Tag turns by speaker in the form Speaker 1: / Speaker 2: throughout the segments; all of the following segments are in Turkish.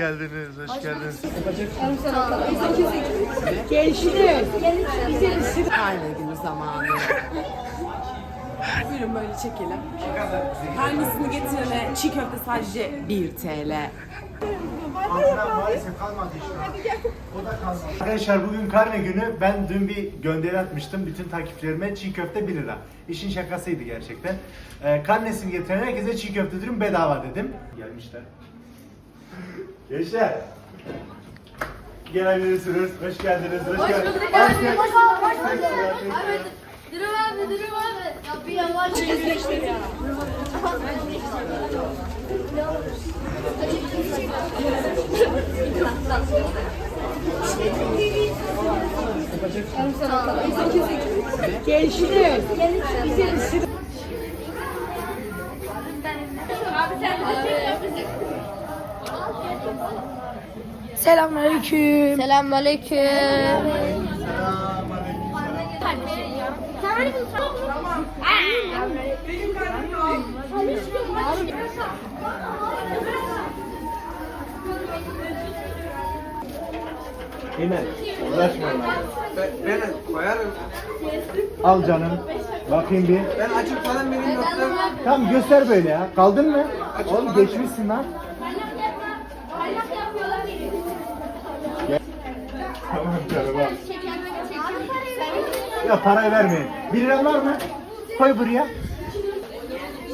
Speaker 1: geldiniz, hoş geldiniz.
Speaker 2: Gençlik. Bize bir Karne günü zamanı. Buyurun böyle çekelim. Karnesini getirene çiğ köfte sadece 1 TL.
Speaker 1: Arkadaşlar bugün karne günü. Ben dün bir gönderi atmıştım bütün takipçilerime çiğ köfte 1 lira. İşin şakasıydı gerçekten. Ee, karnesini getiren herkese çiğ köfte dürüm bedava dedim. Gelmişler. Gençler. Gelebilirsiniz. Hoş geldiniz. Hoş, geldiniz.
Speaker 3: Dürüm abi, dürüm abi. Ya bir yavaş
Speaker 2: Gençlik. Bize bir
Speaker 3: Selamünaleyküm. Selamünaleyküm.
Speaker 1: Yine uğraşmayın.
Speaker 4: Ben, ben koyarım.
Speaker 1: Al canım. Bakayım bir.
Speaker 4: Ben açık falan benim yoksa
Speaker 1: Tamam göster böyle ya. Kaldın mı? Oğlum geçmişsin lan. Ya parayı vermeyin. Bir lira var mı? Koy buraya.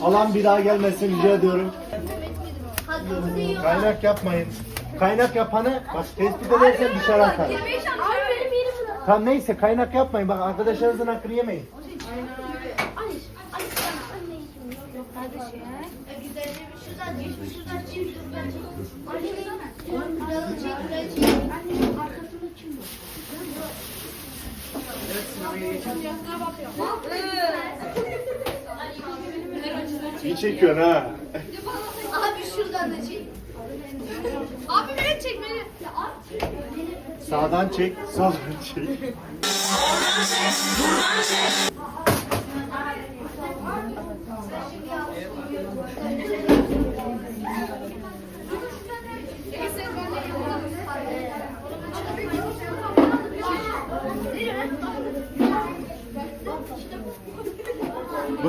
Speaker 1: Alan bir daha gelmesin rica ediyorum. Kaynak yapmayın. Kaynak yapanı bak tespit edersen dışarı atarım. Tamam neyse kaynak yapmayın. Bak arkadaşlarınızın hakkını yemeyin. İyi çekiyorsun ha.
Speaker 3: Abi şuradan da çek. Abi beni çek beni. Abi çek beni.
Speaker 1: Sağdan çek, soldan çek.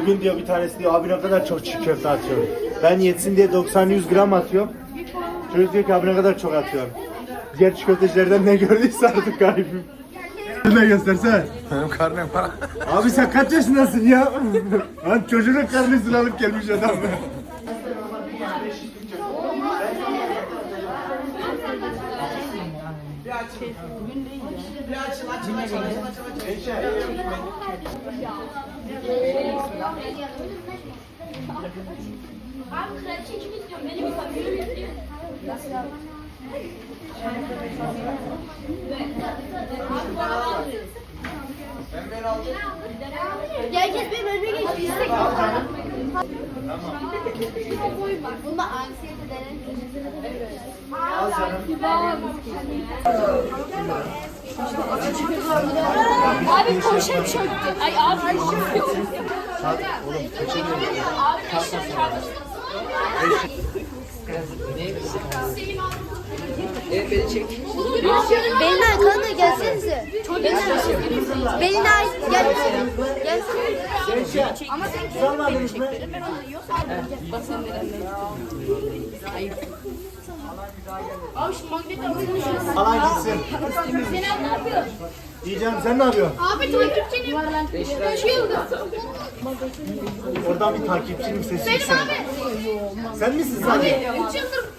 Speaker 1: Bugün diyor bir tanesi diyor abi ne kadar çok çiğ köfte atıyorum. Ben yetsin diye 90-100 gram atıyorum. Çocuk diyor ki abi ne kadar çok atıyorum. Diğer çiğ köftecilerden ne gördüyse artık garibim. Ne göstersene.
Speaker 4: benim karnem para.
Speaker 1: Abi sen kaç yaşındasın ya? Lan çocuğun karnesini alıp gelmiş adam.
Speaker 3: Abi kraliçe kim istiyor? Beni mi kapıyor? Herkes benim önüme geçti. İstek Bunda anksiyete denen
Speaker 1: Al canım.
Speaker 3: Abi poşet çöktü. Ay abi.
Speaker 1: Oğlum kaçırmıyorum.
Speaker 3: Belinay kanka gelsenize. Belinay gel. Gel.
Speaker 1: Sormadınız mı? Alan gitsin.
Speaker 3: Sinan ne yapıyorsun?
Speaker 1: İyi canım sen ne yapıyorsun?
Speaker 3: Abi takipçinim. Düşüyordu.
Speaker 1: Oradan bir takipçinin sesi
Speaker 3: Benim
Speaker 1: yükseldi.
Speaker 3: abi.
Speaker 1: Sen misin sadece?
Speaker 3: Üç yıldır.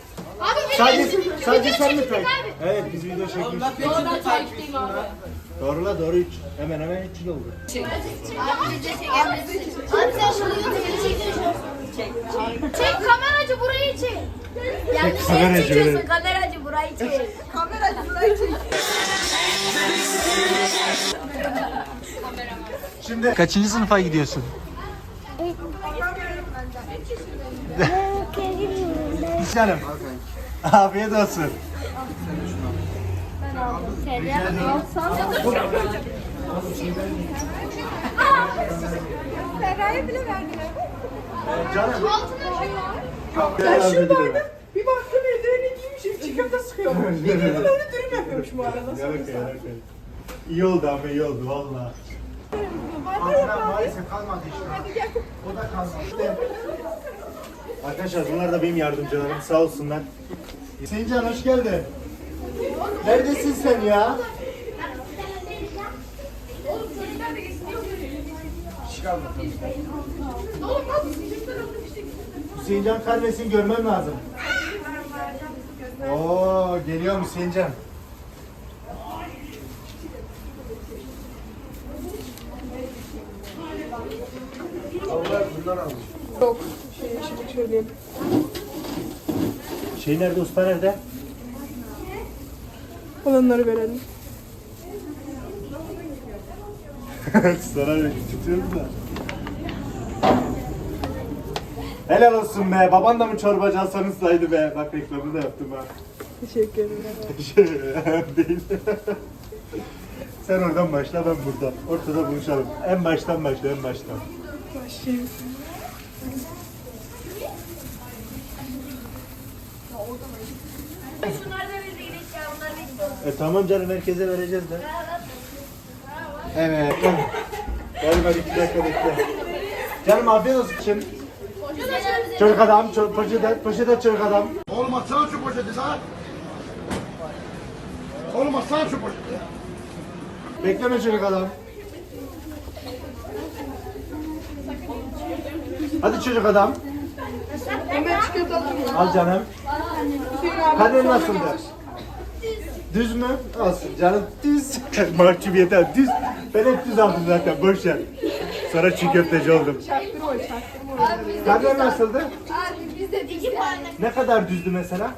Speaker 3: Abi benim
Speaker 1: Sadece, sadece
Speaker 3: video
Speaker 1: sen mi takip?
Speaker 3: abi.
Speaker 1: Evet biz video çekmiştik.
Speaker 2: Doğrudan takipteyim abi.
Speaker 1: Doğru la doğru 3. Hemen hemen 3 yıl oldu.
Speaker 3: Abi sen şunu Çek. Çek kameracı çek. Yanlış şey
Speaker 1: kameracı,
Speaker 3: çekiyorsun
Speaker 1: evet.
Speaker 3: kameracı burayı çek.
Speaker 1: Şimdi
Speaker 5: Kaçıncı sınıfa gidiyorsun?
Speaker 1: canım. Afiyet olsun.
Speaker 2: Ferra'ya bile verdiler.
Speaker 1: Canım.
Speaker 3: Altına şey var.
Speaker 1: Ya
Speaker 2: Şuradaydım. Bir baktım eldiveni giymiş Çift çiğ köfte sıkıyorum. Bir gün öyle dürüm yapıyormuş bu arada.
Speaker 1: Yaraka yaraka. İyi oldu ama iyi oldu valla. Maalesef kalmadı işte. O da kalmadı. Arkadaşlar bunlar da benim yardımcılarım sağ olsunlar. Hüseyincan hoş geldin. Neredesin sen ya? Hüseyincan kardeşini görmem lazım. Oo geliyor Hüseyincan.
Speaker 4: Allah bundan almış.
Speaker 2: Yok. Şey, şimdi söyleyeyim.
Speaker 1: Şey nerede usta nerede?
Speaker 2: Olanları verelim.
Speaker 1: Sana tutuyorum da. Helal olsun be. Baban da mı çorbacı Hasan Usta'ydı be. Bak reklamını da yaptım ha.
Speaker 2: Teşekkür ederim.
Speaker 1: Değil. Sen oradan başla ben buradan. Ortada buluşalım. En baştan başla en baştan.
Speaker 2: Başlayayım.
Speaker 1: E tamam canım herkese vereceğiz de. Evet. Gel. Gel ben iki dakika bekle. Canım afiyet olsun şimdi. Çocuk adam, çocuk, poşete, poşete çocuk adam.
Speaker 5: Olmaz sana şu poşeti sana. Olmaz sana şu poşeti.
Speaker 1: Bekleme çocuk adam. Hadi çocuk adam.
Speaker 2: Hemen alayım?
Speaker 1: Al canım. Kadir nasıldı? Düz mü? Olsun canım düz. Mahcubiyete düz. Ben hep düz aldım zaten boş ver. Sonra çiğ köfteci oldum.
Speaker 2: Çaktırma, çaktırma.
Speaker 1: Kadir nasıldı?
Speaker 3: Abi bizde iki puan.
Speaker 1: Ne kadar düzdü mesela?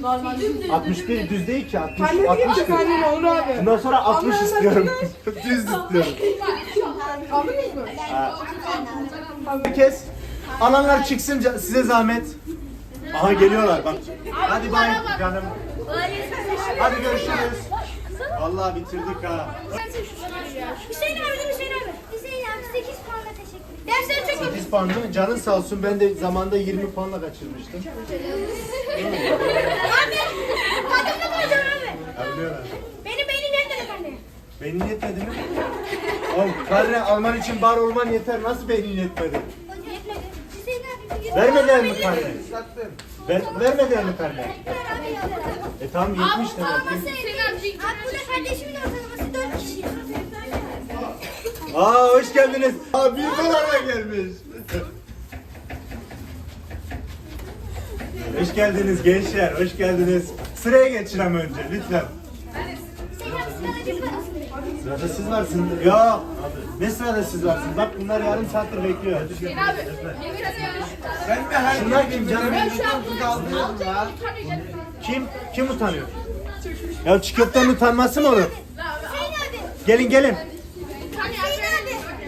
Speaker 2: Normal.
Speaker 1: 61 düz değil ki 60
Speaker 2: Anneni
Speaker 1: 60
Speaker 2: getir anneni olur abi.
Speaker 1: Bundan sonra 60
Speaker 2: Allah'ın
Speaker 1: istiyorum. düz istiyorum.
Speaker 2: Aldınız mı?
Speaker 1: Bir kez alanlar çıksın ca- size zahmet. Aha geliyorlar bak. Hadi bay canım. Hadi görüşürüz. Vallahi bitirdik ha.
Speaker 3: Hüseyin abi de Hüseyin abi. Hüseyin abi 8 puanla Dersleri çok
Speaker 1: 8 puan değil mi? Canın sağ olsun ben de zamanda 20 puanla kaçırmıştım.
Speaker 3: Abi. Adımda koyacağım abi.
Speaker 1: Anlıyorlar.
Speaker 3: Beni beni nereden efendim?
Speaker 1: Beynin yetmedi mi? Oğlum karne alman için bar olman yeter. Nasıl beynin yetmedi?
Speaker 3: Yetmedi. Hüseyin abi. bir-
Speaker 1: Vermediler mi karne? Ver, vermediler mi karne?
Speaker 3: Abi.
Speaker 1: E tamam yetmiş demek ki.
Speaker 3: Hüseyin abi. Abi burada kardeşimin ortalaması 4 kişi.
Speaker 1: Aa hoş geldiniz. Aa bir dolara gelmiş. hoş geldiniz gençler, hoş geldiniz. Sıraya geçin ama önce lütfen. Sırada siz varsınız. Ya ne sırada siz varsınız? Bak bunlar yarım saattir bekliyor.
Speaker 4: Sen mi her
Speaker 1: Şunlar kim canım?
Speaker 4: Tuz aldın ya.
Speaker 1: Kim? Kim utanıyor? Ya köftenin utanması mı olur? Gelin gelin.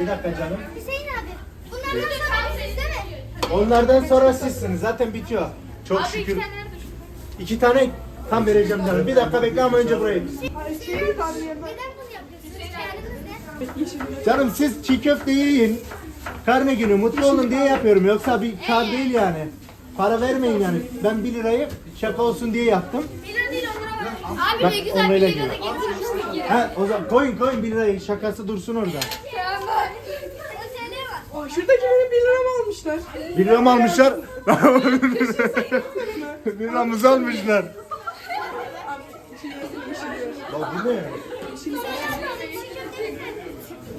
Speaker 3: Abi.
Speaker 1: Bir dakika canım.
Speaker 3: Hüseyin abi. Bunlardan sonra siz değil mi?
Speaker 1: Onlardan sonra sizsiniz. Zaten bitiyor. Çok şükür. İki tane tam vereceğim canım. Bir dakika bekle ama önce burayı.
Speaker 2: Hüseyin abi.
Speaker 3: Neden bunu yapıyorsunuz? Kendiniz ne?
Speaker 1: Canım siz çiğ köfte yiyin. Karne günü mutlu olun diye yapıyorum. Yoksa bir kar değil yani. Para vermeyin yani. Ben 1 lirayı şaka olsun diye yaptım.
Speaker 3: Bir lira değil on lira var. Abi
Speaker 1: Bak,
Speaker 3: ne güzel
Speaker 1: onunla
Speaker 3: bir lira
Speaker 1: ilgili.
Speaker 3: da getirmiştik ya.
Speaker 1: Ha o zaman koyun koyun 1 lirayı şakası dursun orada.
Speaker 3: Ya bak. O TL var.
Speaker 2: Aa, şuradaki benim 1 lira mı almışlar?
Speaker 1: 1 lira mı almışlar? 1 liramızı almışlar. Bu ne?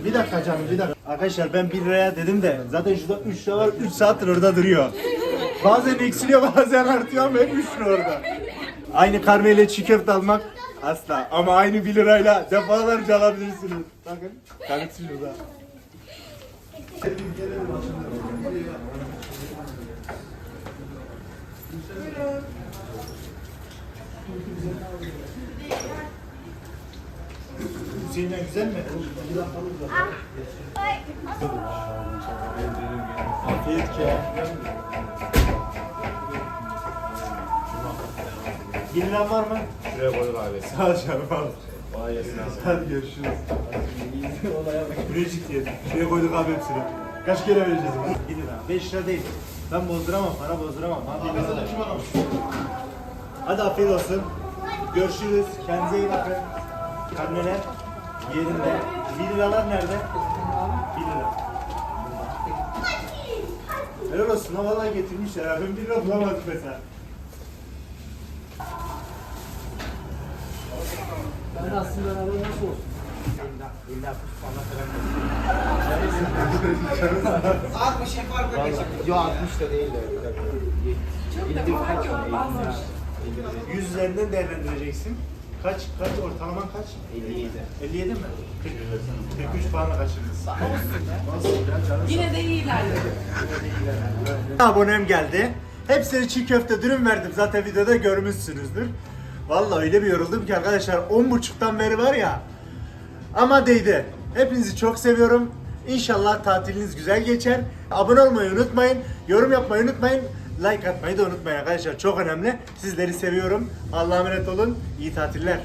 Speaker 1: Bir dakika canım bir dakika. Arkadaşlar ben 1 liraya dedim de zaten şurada 3 lira var 3 saattir orada duruyor. Bazen eksiliyor bazen artıyor ama hep 3 lira orada. Aynı karneyle çiğ köfte almak asla ama aynı 1 lirayla defalarca alabilirsiniz. Bakın kanıtı şurada. Hüseyin'den güzel mi? Afiyet ki. Liran var mı?
Speaker 5: Şuraya koyduk abi.
Speaker 1: Sağ ol canım al.
Speaker 5: Kolay gelsin abi.
Speaker 1: Hadi görüşürüz. Buraya ciddi. Şuraya koyduk abi hepsini. Kaç kere vereceğiz? 1 lira. 5 lira değil. Ben bozduramam, para bozduramam. Abi,
Speaker 5: Arkasında kim adam?
Speaker 1: Hadi afiyet olsun. Görüşürüz. Kendinize iyi bakın. Karneler yerinde. 1 liralar nerede? 1 lira. Helal olsun. Vallahi getirmişler. Ben 1 lira bulamadım mesela.
Speaker 4: Ben aslında araba nasıl olsun? Abi şey farkla geçelim.
Speaker 5: Yo 60 da değil de.
Speaker 2: Çok da fark yok. Bazı.
Speaker 1: 100 üzerinden değerlendireceksin. Kaç, kaç ortalaman kaç?
Speaker 5: 57.
Speaker 1: 57 mi? 40, 43 puanla kaçırdınız.
Speaker 2: Yine de iyi ilerledi.
Speaker 1: Abonem geldi. Hepsine çiğ köfte dürüm verdim. Zaten videoda görmüşsünüzdür. Vallahi öyle bir yoruldum ki arkadaşlar 10.30'dan beri var ya. Ama değdi. Hepinizi çok seviyorum. İnşallah tatiliniz güzel geçer. Abone olmayı unutmayın. Yorum yapmayı unutmayın. Like atmayı da unutmayın arkadaşlar. Çok önemli. Sizleri seviyorum. Allah'a emanet olun. İyi tatiller.